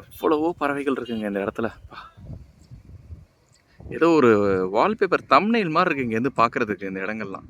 எவ்வளவோ பறவைகள் இருக்குங்க இந்த இடத்துல. ஏதோ ஒரு வால்பேப்பர் தம்னையில் மாதிரி இருக்கு இங்கேருந்து பார்க்கறதுக்கு இந்த இடங்கள்லாம்.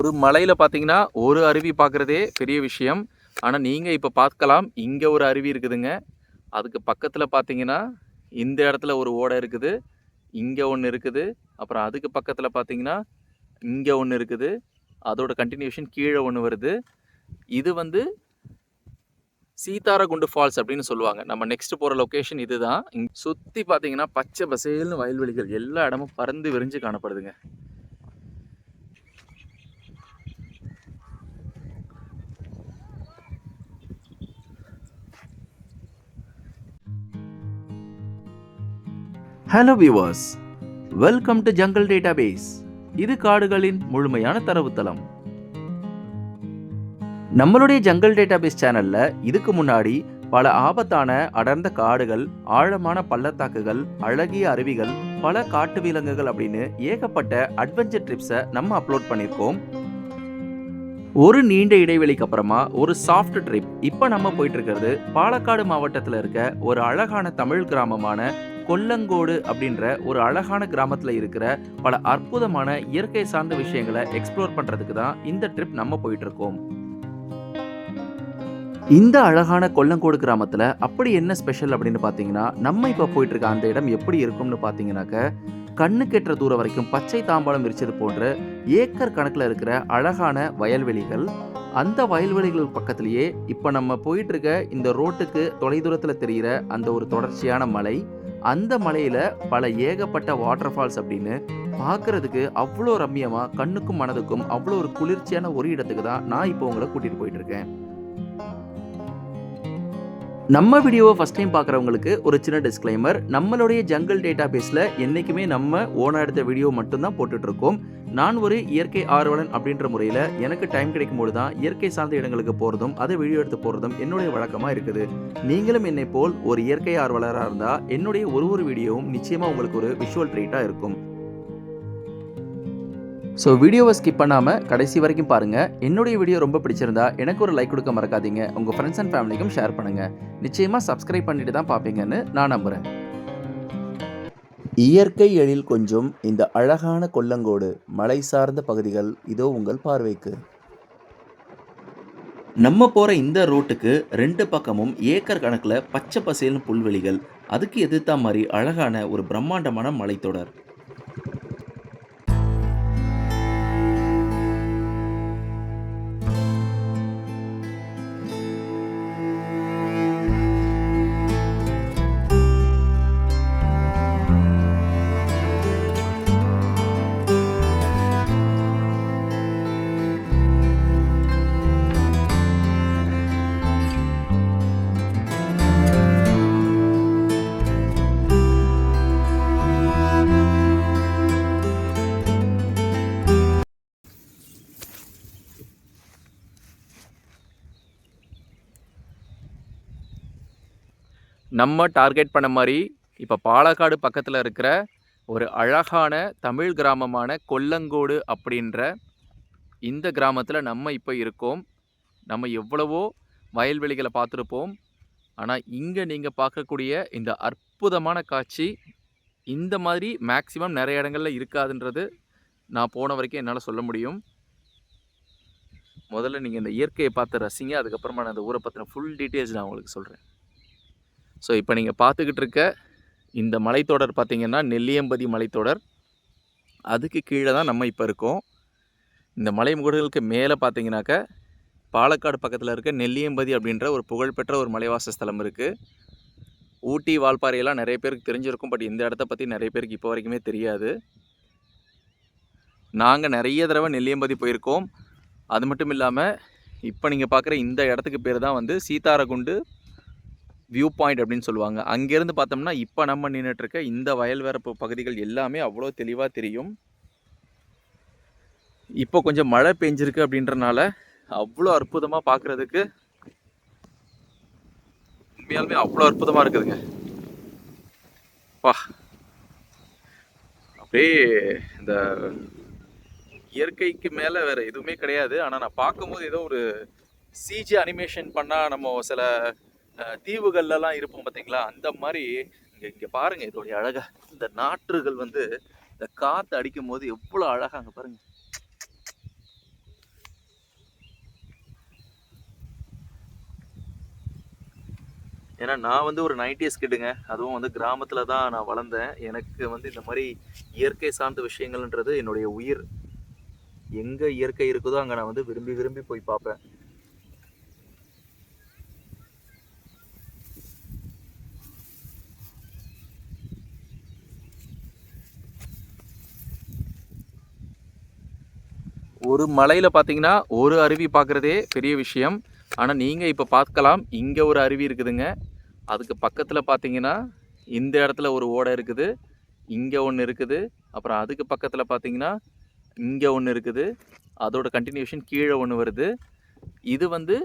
ஒரு மலையில் பார்த்தீங்கன்னா ஒரு அருவி பார்க்குறதே பெரிய விஷயம். ஆனால் நீங்கள் இப்போ பார்க்கலாம் இங்கே ஒரு அருவி இருக்குதுங்க. அதுக்கு பக்கத்தில் பார்த்தீங்கன்னா இந்த இடத்துல ஒரு ஓடை இருக்குது இங்கே ஒன்று இருக்குது. அப்புறம் அதுக்கு பக்கத்தில் பார்த்தீங்கன்னா இங்கே ஒன்று இருக்குது. அதோட கண்டினியூஷன் கீழே ஒன்று வருது. இது வந்து சீதாரகுண்டு ஃபால்ஸ் அப்படின்னு சொல்லுவாங்க. நம்ம நெக்ஸ்ட் போகிற லொக்கேஷன் இதுதான். இங்கே சுற்றி பார்த்தீங்கன்னா பச்சை பசேல்னு வயல்வெளிகள் எல்லா இடமும் பறந்து விரிஞ்சு காணப்படுதுங்க. Hello viewers welcome to jungle database இது காடுகளின் முழுமையான தரவுத்தளம். நம்மளுடைய ஜங்கல் டேட்டாபேஸ் சேனலில் இதுக்கு முன்னாடி பல ஆபத்தான அடர்ந்த காடுகள் ஆழமான பள்ளத்தாக்குகள் அழகிய அருவிகள் பல காட்டு விலங்குகள் அப்படின்னு ஏகப்பட்ட அட்வென்ச்சர் ட்ரிப்ஸை நம்ம அப்லோட் பண்ணியிருக்கோம். ஒரு நீண்ட இடைவெளிக்கு அப்புறமா ஒரு சாஃப்ட் ட்ரிப் இப்போ நம்ம போயிட்டு இருக்கிறது பாலக்காடு மாவட்டத்தில் இருக்க ஒரு அழகான தமிழ் கிராமமான கொல்லங்கோடு அப்படின்ற ஒரு அழகான கிராமத்தில் இருக்கிற பல அற்புதமான இயற்கை சார்ந்த விஷயங்களை எக்ஸ்ப்ளோர் பண்ணுறதுக்கு தான் இந்த ட்ரிப் நம்ம போயிட்டு இருக்கோம் இந்த அழகான கொல்லங்கோடு கிராமத்தில் அப்படி என்ன ஸ்பெஷல் அப்படின்னு பார்த்தீங்கன்னா நம்ம இப்போ போயிட்டு இருக்க அந்த இடம் எப்படி இருக்கும்னு பார்த்தீங்கன்னாக்க கண்ணு கெட்டுற தூரம் வரைக்கும் பச்சை தாம்பாளம் விரிச்சது போன்ற ஏக்கர் கணக்கில் இருக்கிற அழகான வயல்வெளிகள். அந்த வயல்வெளிகள் பக்கத்திலேயே இப்போ நம்ம போயிட்டு இருக்க இந்த ரோட்டுக்கு தொலைதூரத்தில் தெரிகிற அந்த ஒரு தொடர்ச்சியான மலை அந்த மலையில் பல ஏகப்பட்ட வாட்டர் ஃபால்ஸ் அப்படின்னு பார்க்கறதுக்கு அவ்வளோ ரம்மியமாக கண்ணுக்கும் மனதுக்கும் அவ்வளோ ஒரு குளிர்ச்சியான ஒரு இடத்துக்கு தான் நான் இப்போ உங்களை கூட்டிகிட்டு போயிட்டுருக்கேன். நம்ம வீடியோவை ஃபஸ்ட் டைம் பார்க்குறவங்களுக்கு ஒரு சின்ன டிஸ்க்ளைமர் நம்மளுடைய ஜங்கல் டேட்டா பேஸில் என்றைக்குமே நம்ம ஓனாக எடுத்த வீடியோ மட்டும்தான் போட்டுட்ருக்கோம். நான் ஒரு இயற்கை ஆர்வலன் அப்படின்ற முறையில் எனக்கு டைம் கிடைக்கும்போது தான் இயற்கை சார்ந்த இடங்களுக்கு போகிறதும் அதை வீடியோ எடுத்து போகிறதும் என்னுடைய வழக்கமாக இருக்குது. நீங்களும் என்னை போல் ஒரு இயற்கை ஆர்வலராக இருந்தால் என்னுடைய ஒரு ஒரு வீடியோவும் நிச்சயமாக உங்களுக்கு ஒரு விஷுவல் ட்ரீட்டாக இருக்கும். ஸோ வீடியோவை ஸ்கிப் பண்ணாமல் கடைசி வரைக்கும் பாருங்கள் என்னுடைய வீடியோ ரொம்ப பிடிச்சிருந்தா எனக்கு ஒரு லைக் கொடுக்க மறக்காதீங்க. உங்கள் ஃப்ரெண்ட்ஸ் அண்ட் ஃபேமிலிக்கும் ஷேர் பண்ணுங்கள் நிச்சயமாக சப்ஸ்கிரைப் பண்ணிட்டு தான் பார்ப்பீங்கன்னு நான் நம்புகிறேன் இயற்கை எழில் கொஞ்சம் இந்த அழகான கொல்லங்கோடு மலை சார்ந்த பகுதிகள் இதோ உங்கள் பார்வைக்கு. நம்ம போகிற இந்த ரோட்டுக்கு ரெண்டு பக்கமும் ஏக்கர் கணக்கில் பச்சை பசேல்னு புல்வெளிகள். அதுக்கு எதிர்த்த மாதிரி அழகான ஒரு பிரம்மாண்டமான மலைத்தொடர். நம்ம டார்கெட் பண்ண மாதிரி இப்போ பாலக்காடு பக்கத்தில் இருக்கிற ஒரு அழகான தமிழ் கிராமமான கொல்லங்கோடு அப்படின்ற இந்த கிராமத்தில் நம்ம இப்போ இருக்கோம். நம்ம எவ்வளவோ வயல்வெளிகளை பார்த்துருப்போம். ஆனால் இங்கே நீங்கள் பார்க்கக்கூடிய இந்த அற்புதமான காட்சி இந்த மாதிரி மேக்ஸிமம் நிறைய இடங்களில் இருக்காதுன்றது நான் போன வரைக்கும் என்னால் சொல்ல முடியும். முதல்ல நீங்கள் இந்த இயற்கையை பார்த்து ரசிங்க. அதுக்கப்புறமா நான் அந்த ஊரை பற்றின ஃபுல் டீட்டெயில்ஸ் நான் உங்களுக்கு சொல்கிறேன் ஸோ இப்போ நீங்கள் பார்த்துக்கிட்டு இருக்க இந்த மலைத்தொடர் பார்த்திங்கன்னா நெல்லியம்பதி மலைத்தொடர். அதுக்கு கீழே தான் நம்ம இப்போ இருக்கோம். இந்த மலைமுகடுகளுக்கு மேலே பார்த்தீங்கன்னாக்க பாலக்காடு பக்கத்தில் இருக்க நெல்லியம்பதி அப்படின்ற ஒரு புகழ்பெற்ற ஒரு மலைவாச ஸ்தலம் இருக்குது ஊட்டி வால்பாறையெல்லாம் நிறைய பேருக்கு தெரிஞ்சிருக்கும் பட் இந்த இடத்த பற்றி நிறைய பேருக்கு இப்போ வரைக்குமே தெரியாது. நாங்கள் நிறைய தடவை நெல்லியம்பதி போயிருக்கோம். அது மட்டும் இல்லாமல் இப்போ நீங்கள் பார்க்குற இந்த இடத்துக்கு பேர் தான் வந்து சீதாரகுண்டு வியூ பாயிண்ட் அப்படின்னு சொல்லுவாங்க. அங்கேருந்து பார்த்தோம்னா இப்போ நம்ம நின்றுட்டுருக்க இந்த இந்த வயல்வரப்பு பகுதிகள் எல்லாமே அவ்வளோ தெளிவாக தெரியும். இப்போ கொஞ்சம் மழை பெஞ்சிருக்கு அப்படின்றனால அவ்வளோ அற்புதமாக பார்க்குறதுக்கு உண்மையாலுமே அவ்வளோ அற்புதமாக இருக்குதுங்க. பா அப்படியே இந்த இயற்கைக்கு மேலே வேறு எதுவுமே கிடையாது. ஆனால் நான் பார்க்கும்போது ஏதோ ஒரு சிஜி அனிமேஷன் பண்ணால் நம்ம சில தீவுகள்லாம் இருப்போம் பார்த்தீங்களா அந்த மாதிரி இங்க இங்க பாருங்க இதோடைய அழகா. இந்த நாற்றுகள் வந்து இந்த காற்று அடிக்கும் போது எவ்வளோ அழகா அங்க பாருங்க. ஏன்னா நான் வந்து ஒரு நைன்டிஸ் கிட்டுங்க. அதுவும் வந்து கிராமத்தில் தான் நான் வளர்ந்தேன். எனக்கு வந்து இந்த மாதிரி இயற்கை சார்ந்த விஷயங்கள்ன்றது என்னுடைய உயிர். எங்க இயற்கை இருக்குதோ அங்க நான் வந்து விரும்பி விரும்பி போய் பார்ப்பேன். ஒரு மலையில் பார்த்தீங்கன்னா ஒரு அருவி பார்க்குறதே பெரிய விஷயம். ஆனால் நீங்கள் இப்போ பார்க்கலாம். இங்கே ஒரு அருவி இருக்குதுங்க. அதுக்கு பக்கத்தில் பார்த்தீங்கன்னா இந்த இடத்துல ஒரு ஓடை இருக்குது. இங்கே ஒன்று இருக்குது. அப்புறம் அதுக்கு பக்கத்தில் பார்த்தீங்கன்னா இங்கே ஒன்று இருக்குது. அதோட கண்டினியூஷன் கீழே ஒன்று வருது. இது வந்து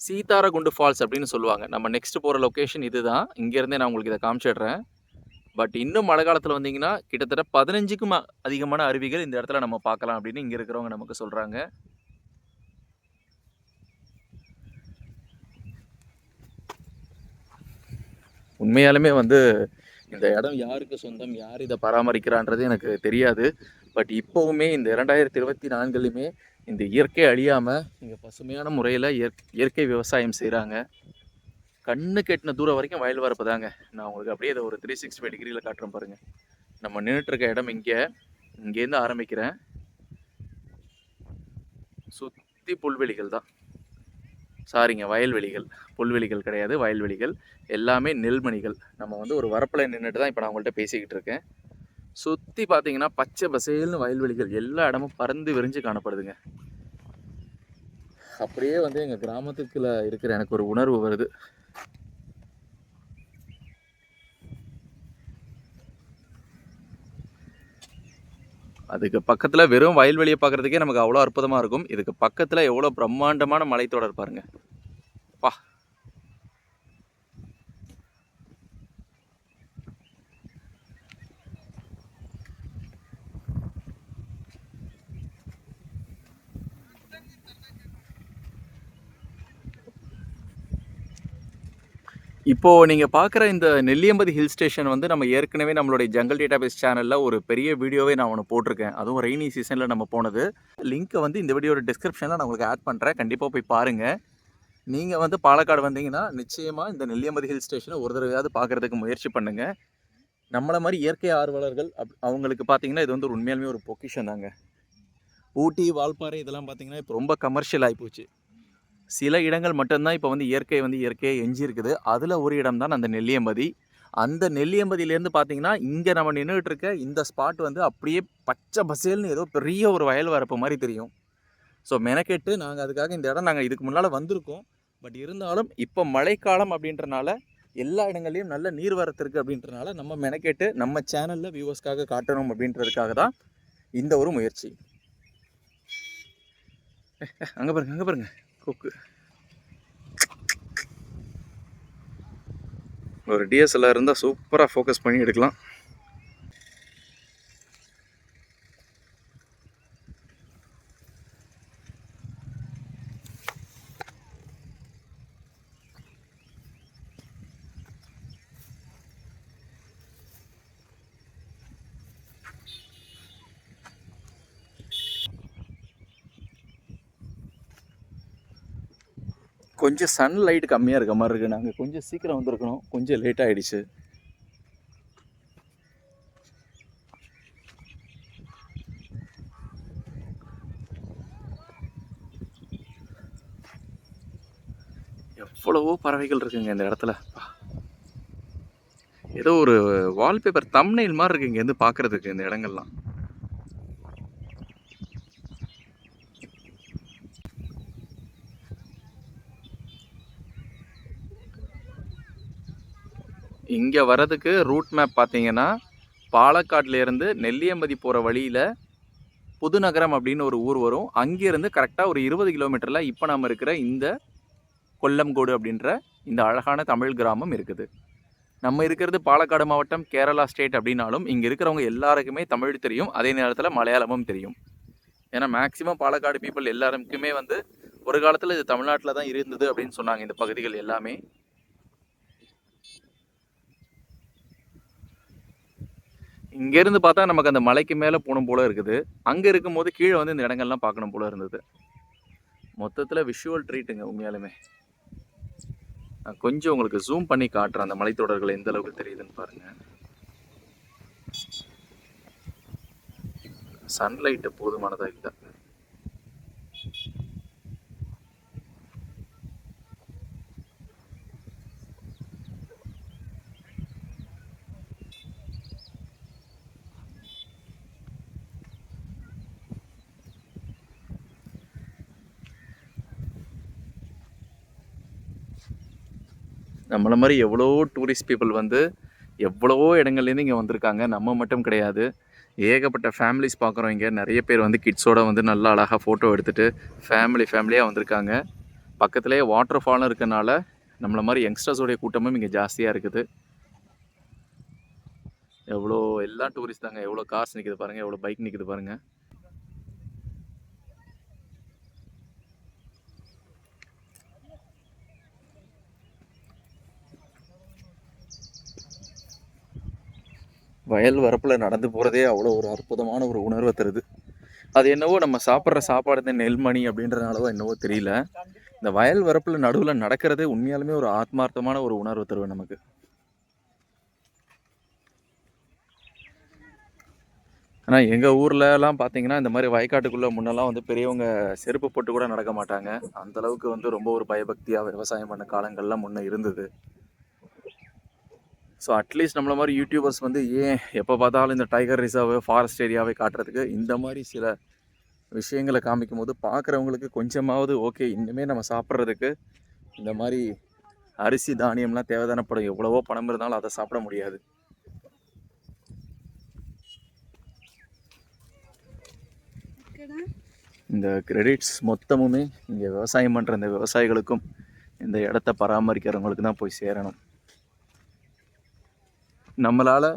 சீதாரகுண்டு ஃபால்ஸ் அப்படின்னு சொல்லுவாங்க. நம்ம நெக்ஸ்ட் போகிற லொக்கேஷன் இதுதான். இங்கேருந்தே நான் உங்களுக்கு இதை காமிச்சிடுறேன். பட் இன்னும் மழை காலத்தில் வந்தீங்கன்னா கிட்டத்தட்ட பதினஞ்சுக்கும் அதிகமான அருவிகள் இந்த இடத்துல நம்ம பார்க்கலாம் அப்படின்னு இங்கே இருக்கிறவங்க நமக்கு சொல்கிறாங்க உண்மையாலுமே வந்து இந்த இடம் யாருக்கு சொந்தம் யார் இதை பராமரிக்கிறான்றது எனக்கு தெரியாது. பட் இப்போவுமே இந்த இரண்டாயிரத்தி இருபத்தி நான்குலையுமே இந்த இயற்கை அழியாமல் இங்கே பசுமையான முறையில் இயற்கை விவசாயம் செய்கிறாங்க கண்ணு கெட்டின தூரம் வரைக்கும் வயல் வரப்பு தாங்க. நான் உங்களுக்கு அப்படியே இதை ஒரு த்ரீ சிக்ஸ்டி ஃபைவ் டிகிரியில் காட்டுறேன் பாருங்கள் நம்ம நின்றுட்டு இருக்க இடம் இங்கே. இங்கேருந்து ஆரம்பிக்கிறேன். சுற்றி புல்வெளிகள் தான். சாரிங்க வயல்வெளிகள். புல்வெளிகள் கிடையாது வயல்வெளிகள். எல்லாமே நெல்மணிகள். நம்ம வந்து ஒரு வரப்பில் நின்றுட்டு தான் இப்போ நான் உங்கள்கிட்ட பேசிக்கிட்டு இருக்கேன். சுற்றி பார்த்தீங்கன்னா பச்சை பசேல்னு வயல்வெளிகள் எல்லா இடமும் பறந்து விரிஞ்சு காணப்படுதுங்க. அப்படியே வந்து எங்கள் கிராமத்துக்குள்ள இருக்கிற எனக்கு ஒரு உணர்வு வருது. அதுக்கு பக்கத்தில் வெறும் வயல்வெளியை பார்க்குறதுக்கே நமக்கு அவ்வளோ அற்புதமாக இருக்கும். இதுக்கு பக்கத்தில் எவ்வளோ பிரம்மாண்டமான மலைத்தொடர் பாருங்கள் பா இப்போ நீங்கள் பார்க்குற இந்த நெல்லியம்பதி ஹில் ஸ்டேஷன் வந்து நம்ம ஏற்கனவே நம்மளுடைய ஜங்கல் டேட்டாபேஸ் சேனலில் ஒரு பெரிய வீடியோவே நான் ஒன்று போட்டிருக்கேன். அதுவும் ரெய்னி சீசனில் நம்ம போனது. லிங்க்கை வந்து இந்த வீடியோட டிஸ்கிரிப்ஷனில் நான் உங்களுக்கு ஆட் பண்ணுறேன் கண்டிப்பாக போய் பாருங்கள் நீங்கள் வந்து பாலக்காடு வந்தீங்கன்னா நிச்சயமாக இந்த நெல்லியம்பதி ஹில் ஸ்டேஷனை ஒரு தடவையாவது பார்க்குறதுக்கு முயற்சி பண்ணுங்கள் நம்மளை மாதிரி இயற்கை ஆர்வலர்கள் அப் அவங்களுக்கு பார்த்தீங்கன்னா இது வந்து ஒரு உண்மையாலுமே ஒரு பொக்கிஷன் தாங்க. ஊட்டி வால்பாறை இதெல்லாம் பார்த்தீங்கன்னா இப்போ ரொம்ப கமர்ஷியல் ஆகிப்போச்சு சில இடங்கள் மட்டும்தான் இப்போ வந்து இயற்கை வந்து இயற்கையாக எஞ்சி இருக்குது அதில் ஒரு இடம் தான் அந்த நெல்லியம்பதி. அந்த நெல்லியம்பதியிலேருந்து பார்த்தீங்கன்னா இங்கே நம்ம நின்றுட்டு இருக்க இந்த ஸ்பாட் வந்து அப்படியே பச்சை பசேல்னு ஏதோ பெரிய ஒரு வயல் வரப்பு மாதிரி தெரியும். ஸோ மெனக்கெட்டு நாங்கள் அதுக்காக இந்த இடம் நாங்கள் இதுக்கு முன்னால் வந்திருக்கோம். பட் இருந்தாலும் இப்போ மழைக்காலம் அப்படின்றனால எல்லா இடங்கள்லையும் நல்ல நீர் இருக்குது அப்படின்றனால நம்ம மெனக்கெட்டு நம்ம சேனலில் வியூவர்ஸ்க்காக காட்டணும் அப்படின்றதுக்காக தான் இந்த ஒரு முயற்சி. அங்கே பாருங்க அங்கே பாருங்கள் கொக்கு ஒரு டிஎஸ்எல்ஆர் இருந்தால் சூப்பராக ஃபோக்கஸ் பண்ணி எடுக்கலாம். கொஞ்சம் சன்லைட் கம்மியாக இருக்க மாதிரி இருக்குது நாங்கள் கொஞ்சம் சீக்கிரம் வந்திருக்கணும். கொஞ்சம் லேட் ஆகிடுச்சு எவ்வளவோ பறவைகள் இருக்குங்க இந்த இடத்துல. ஏதோ ஒரு வால்பேப்பர் தம்னைல் மாதிரி இருக்கு இங்கேருந்து பார்க்கறதுக்கு இந்த இடங்கள்லாம். இங்கே வர்றதுக்கு ரூட் மேப் பார்த்தீங்கன்னா பாலக்காட்லேருந்து நெல்லியம்பதி போகிற வழியில் புதுநகரம் அப்படின்னு ஒரு ஊர் வரும். அங்கேருந்து கரெக்டாக ஒரு இருபது கிலோமீட்டரில் இப்போ நம்ம இருக்கிற இந்த கொல்லம்கோடு அப்படின்ற இந்த அழகான தமிழ் கிராமம் இருக்குது. நம்ம இருக்கிறது பாலக்காடு மாவட்டம் கேரளா ஸ்டேட் அப்படின்னாலும் இங்கே இருக்கிறவங்க எல்லாருக்குமே தமிழ் தெரியும். அதே நேரத்தில் மலையாளமும் தெரியும். ஏன்னா மேக்ஸிமம் பாலக்காடு பீப்புள் எல்லாருக்குமே வந்து ஒரு காலத்தில் இது தமிழ்நாட்டில் தான் இருந்தது அப்படின்னு சொன்னாங்க இந்த பகுதிகள் எல்லாமே. இங்கேருந்து பார்த்தா நமக்கு அந்த மலைக்கு மேலே போகணும் போல இருக்குது. அங்கே இருக்கும்போது கீழே வந்து இந்த இடங்கள்லாம் பார்க்கணும் போல இருந்தது. மொத்தத்தில் விஷுவல் ட்ரீட்டுங்க உண்மையாலுமே. நான் கொஞ்சம் உங்களுக்கு ஜூம் பண்ணி காட்டுறேன். அந்த மலைத்தொடர்கள் எந்த அளவுக்கு தெரியுதுன்னு பாருங்கள் சன்லைட்டு போதுமானதாக இல்லை நம்மளை மாதிரி எவ்வளோ டூரிஸ்ட் பீப்புள் வந்து எவ்வளவோ இடங்கள்லேருந்து இங்கே வந்திருக்காங்க நம்ம மட்டும் கிடையாது. ஏகப்பட்ட ஃபேமிலிஸ் பார்க்குறோம் இங்கே. நிறைய பேர் வந்து கிட்ஸோட வந்து நல்லா அழகாக ஃபோட்டோ எடுத்துகிட்டு ஃபேமிலி ஃபேமிலியாக வந்திருக்காங்க. பக்கத்துலேயே வாட்டர் ஃபாலும் இருக்கனால நம்மளை மாதிரி யங்ஸ்டர்ஸோடைய கூட்டமும் இங்கே ஜாஸ்தியாக இருக்குது. எவ்வளோ எல்லாம் டூரிஸ்ட் தாங்க. எவ்வளோ கார்ஸ் நிற்குது பாருங்கள் எவ்வளோ பைக் நிற்கிது பாருங்கள் வயல் வரப்பில் நடந்து போகிறதே அவ்வளோ ஒரு அற்புதமான ஒரு உணர்வை தருது. அது என்னவோ நம்ம சாப்பிட்ற சாப்பாடு இந்த நெல்மணி அப்படின்றதுனாலவோ என்னவோ தெரியல. இந்த வயல் வரப்பில் நடுவில் நடக்கிறதே உண்மையாலுமே ஒரு ஆத்மார்த்தமான ஒரு உணர்வு தருவேன் நமக்கு. ஆனால் எங்கள் ஊர்லலாம் பார்த்தீங்கன்னா இந்த மாதிரி வயக்காட்டுக்குள்ளே முன்னெல்லாம் வந்து பெரியவங்க செருப்பு போட்டு கூட நடக்க மாட்டாங்க. அந்த அளவுக்கு வந்து ரொம்ப ஒரு பயபக்தியாக விவசாயம் பண்ண காலங்கள்லாம் முன்னே இருந்தது. ஸோ அட்லீஸ்ட் நம்மள மாதிரி யூடியூபர்ஸ் வந்து ஏன் எப்போ பார்த்தாலும் இந்த டைகர் ரிசர்வ் ஃபாரஸ்ட் ஏரியாவை காட்டுறதுக்கு இந்த மாதிரி சில விஷயங்களை காமிக்கும் போது பார்க்குறவங்களுக்கு கொஞ்சமாவது ஓகே இன்னுமே நம்ம சாப்பிட்றதுக்கு இந்த மாதிரி அரிசி தானியம்லாம் தேவைதானப்படும். எவ்வளவோ பணம் இருந்தாலும் அதை சாப்பிட முடியாது. இந்த கிரெடிட்ஸ் மொத்தமுமே இங்கே விவசாயம் பண்ணுற இந்த விவசாயிகளுக்கும் இந்த இடத்த பராமரிக்கிறவங்களுக்கு தான் போய் சேரணும். நம்மளால்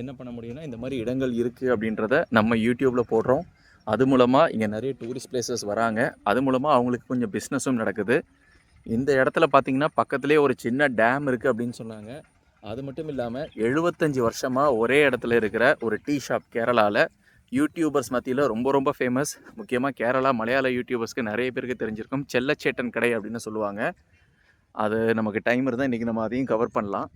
என்ன பண்ண முடியும்னா இந்த மாதிரி இடங்கள் இருக்குது அப்படின்றத நம்ம யூடியூப்பில் போடுறோம். அது மூலமாக இங்கே நிறைய டூரிஸ்ட் பிளேசஸ் வராங்க. அது மூலமாக அவங்களுக்கு கொஞ்சம் பிஸ்னஸும் நடக்குது. இந்த இடத்துல பார்த்திங்கன்னா பக்கத்துலேயே ஒரு சின்ன டேம் இருக்குது அப்படின்னு சொன்னாங்க. அது மட்டும் இல்லாமல் எழுபத்தஞ்சி வருஷமாக ஒரே இடத்துல இருக்கிற ஒரு டீ ஷாப் கேரளாவில் யூடியூபர்ஸ் மத்தியில் ரொம்ப ரொம்ப ஃபேமஸ் முக்கியமாக கேரளா மலையாள யூடியூபர்ஸ்க்கு நிறைய பேருக்கு தெரிஞ்சிருக்கும். செல்லச்சேட்டன் கடை அப்படின்னு சொல்லுவாங்க. அது நமக்கு டைம் இருந்தால் இன்றைக்கி நம்ம அதையும் கவர் பண்ணலாம்.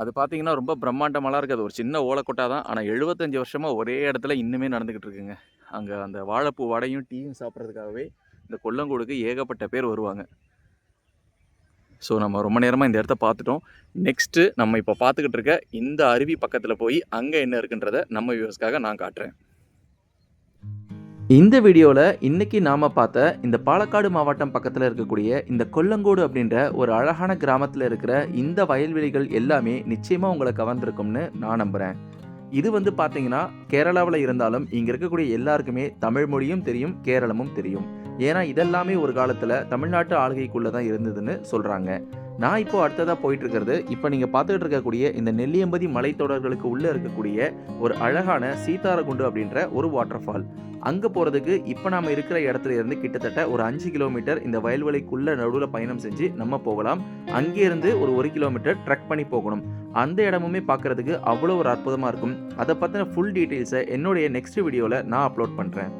அது பார்த்தீங்கன்னா ரொம்ப பிரம்மாண்டமெல்லாம் இருக்குது. அது ஒரு சின்ன ஓலக்கொட்டா தான். ஆனால் எழுபத்தஞ்சி வருஷமாக ஒரே இடத்துல இன்னுமே நடந்துக்கிட்டு இருக்குங்க அங்கே அந்த வாழைப்பூ வடையும் டீயும் சாப்பிட்றதுக்காகவே இந்த கொல்லங்கோடுக்கு ஏகப்பட்ட பேர் வருவாங்க. ஸோ நம்ம ரொம்ப நேரமாக இந்த இடத்த பார்த்துட்டோம் நெக்ஸ்ட்டு நம்ம இப்போ பார்த்துக்கிட்டு இருக்க இந்த அருவி பக்கத்தில் போய் அங்கே என்ன இருக்குன்றதை நம்ம வியூஸ்க்காக நான் காட்டுறேன். இந்த வீடியோவில் இன்றைக்கி நாம் பார்த்த இந்த பாலக்காடு மாவட்டம் பக்கத்தில் இருக்கக்கூடிய இந்த கொல்லங்கோடு அப்படின்ற ஒரு அழகான கிராமத்தில் இருக்கிற இந்த வயல்வெளிகள் எல்லாமே நிச்சயமாக உங்களை கவர்ந்துருக்கும்னு நான் நம்புகிறேன் இது வந்து பார்த்தீங்கன்னா கேரளாவில் இருந்தாலும் இங்கே இருக்கக்கூடிய எல்லாருக்குமே தமிழ் மொழியும் தெரியும் கேரளமும் தெரியும். ஏன்னா இதெல்லாமே ஒரு காலத்தில் தமிழ்நாட்டு ஆளுகைக்குள்ளே தான் இருந்ததுன்னு சொல்கிறாங்க நான் இப்போ அடுத்ததாக போயிட்டு இருக்கிறது இப்போ நீங்கள் பார்த்துக்கிட்டு இருக்கக்கூடிய இந்த நெல்லியம்பதி மலைத்தொடர்களுக்கு உள்ளே இருக்கக்கூடிய ஒரு அழகான சீதாரகுண்டு அப்படின்ற ஒரு வாட்டர் ஃபால் அங்கே போகிறதுக்கு இப்போ நாம் இருக்கிற இடத்துல இருந்து கிட்டத்தட்ட ஒரு அஞ்சு கிலோமீட்டர் இந்த வயல்வெளிக்குள்ள நடுவில் பயணம் செஞ்சு நம்ம போகலாம். அங்கேருந்து ஒரு ஒரு கிலோமீட்டர் ட்ரெக் பண்ணி போகணும். அந்த இடமுமே பார்க்குறதுக்கு அவ்வளோ ஒரு அற்புதமாக இருக்கும். அதை பற்றின ஃபுல் டீட்டெயில்ஸை என்னுடைய நெக்ஸ்ட் வீடியோவில் நான் அப்லோட் பண்ணுறேன்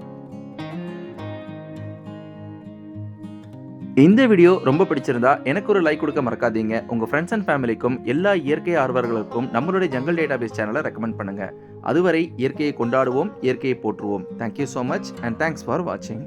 இந்த வீடியோ ரொம்ப பிடிச்சிருந்தா எனக்கு ஒரு லைக் கொடுக்க மறக்காதீங்க. உங்கள் ஃப்ரெண்ட்ஸ் அண்ட் ஃபேமிலிக்கும் எல்லா இயற்கை ஆர்வலர்களுக்கும் நம்மளுடைய ஜங்கல் டேட்டாபேஸ் சேனலை ரெக்கமெண்ட் பண்ணுங்கள் அதுவரை இயற்கையை கொண்டாடுவோம் இயற்கையை போற்றுவோம். Thank you so much and thanks for வாட்சிங்